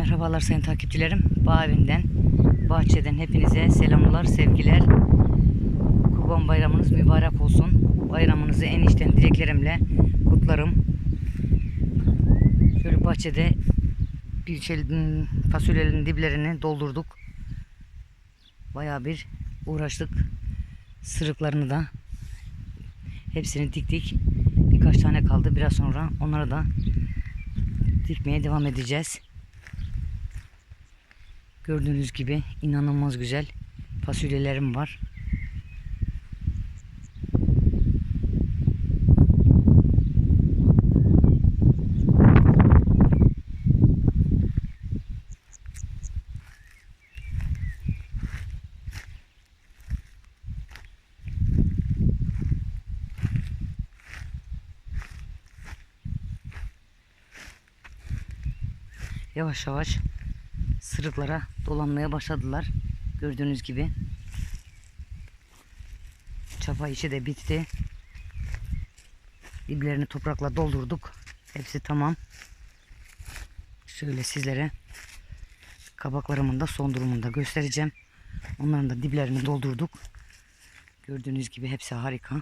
Merhabalar sayın takipçilerim. Bağ evinden, bahçeden hepinize selamlar, sevgiler. Kurban bayramınız mübarek olsun. Bayramınızı en içten dileklerimle kutlarım. Şöyle bahçede bir şey, fasulyelerin diplerini doldurduk. Bayağı bir uğraştık. Sırıklarını da hepsini diktik. Birkaç tane kaldı. Biraz sonra onları da dikmeye devam edeceğiz. Gördüğünüz gibi inanılmaz güzel fasulyelerim var. Yavaş yavaş sırıklara dolanmaya başladılar. Gördüğünüz gibi. Çapa işi de bitti. Diplerini toprakla doldurduk. Hepsi tamam. Şöyle sizlere kabaklarımın da son durumunu da göstereceğim. Onların da diplerini doldurduk. Gördüğünüz gibi hepsi harika.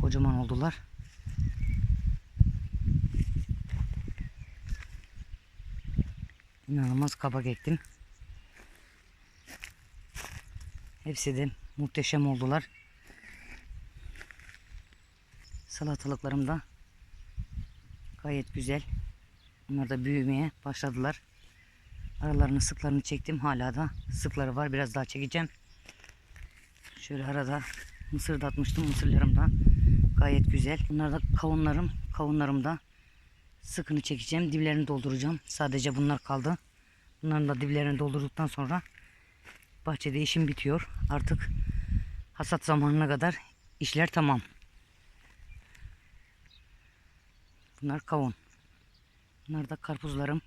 Kocaman oldular. İnanılmaz kabak ektim. Hepsi de muhteşem oldular. Salatalıklarım da gayet güzel. Onlar da büyümeye başladılar. Aralarını sıklarını çektim. Hala da sıkları var. Biraz daha çekeceğim. Şöyle arada mısır da atmıştım. Mısırlarım da gayet güzel. Bunlar da kavunlarım. Kavunlarım da sıkını çekeceğim. Diblerini dolduracağım. Sadece bunlar kaldı. Bunların da diblerini doldurduktan sonra bahçede işim bitiyor. Artık hasat zamanına kadar işler tamam. Bunlar kavun. Bunlar da karpuzlarım.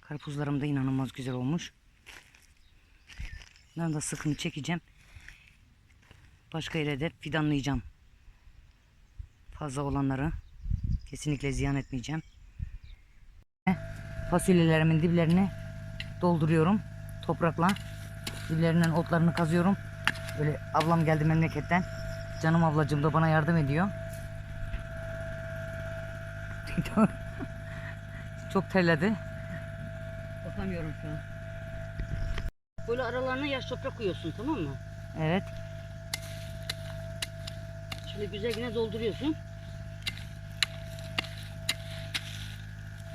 Karpuzlarım da inanılmaz güzel olmuş. Bunların da sıkını çekeceğim. Başka yere de fidanlayacağım. Fazla olanları kesinlikle ziyan etmeyeceğim. Fasulyelerimin diplerini dolduruyorum toprakla. Diplerinden otlarını kazıyorum. Böyle ablam geldi memleketten. Canım ablacığım da bana yardım ediyor. Çok terledi. Bakamıyorum şu an. Böyle aralarına yaş toprak koyuyorsun tamam mı? Evet. Şöyle güzel yine dolduruyorsun.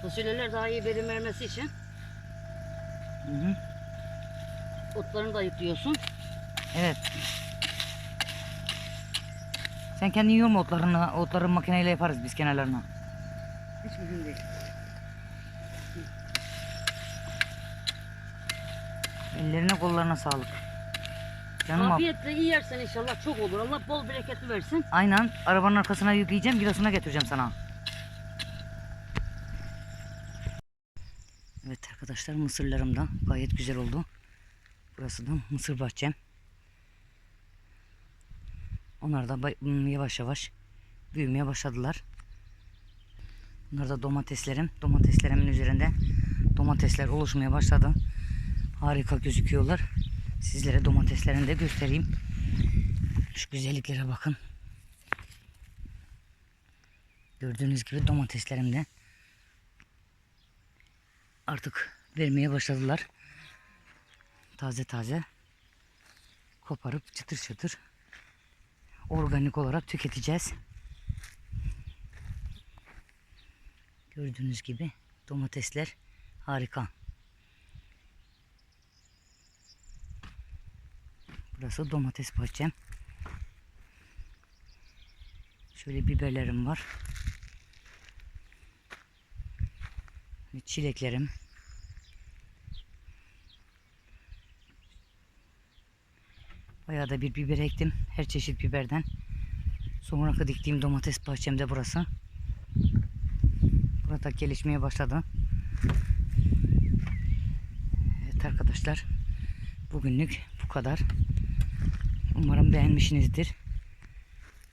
Fasulyeler daha iyi verim vermesi için Hı hı. otlarını da ayıklıyorsun. Evet. Sen kendin yorma otlarını. Otları makineyle yaparız biz kenarlarına. Hiç mühim değil. Ellerine kollarına sağlık. Canım ab- Afiyetle iyi yersen inşallah çok olur. Allah bol bereketli versin. Aynen arabanın arkasına yükleyeceğim. Kilosuna getireceğim sana. Evet arkadaşlar mısırlarım da gayet güzel oldu. Burası da mısır bahçem. Onlar da hmm, yavaş yavaş büyümeye başladılar. Bunlar da domateslerim. Domateslerimin üzerinde domatesler oluşmaya başladı. Harika gözüküyorlar. Sizlere domateslerini de göstereyim. Şu güzelliklere bakın. Gördüğünüz gibi domateslerim de artık vermeye başladılar. Taze taze koparıp çıtır çıtır organik olarak tüketeceğiz. Gördüğünüz gibi domatesler harika. Burası domates bahçem. Şöyle biberlerim var. Çileklerim. Bayağı da bir biber ektim. Her çeşit biberden. Sonra diktiğim domates bahçem de burası. Burada gelişmeye başladı. Evet arkadaşlar. Bugünlük bu kadar. Umarım beğenmişsinizdir.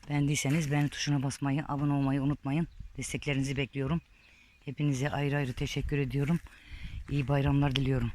Beğendiyseniz beğeni tuşuna basmayı, abone olmayı unutmayın. Desteklerinizi bekliyorum. Hepinize ayrı ayrı teşekkür ediyorum. İyi bayramlar diliyorum.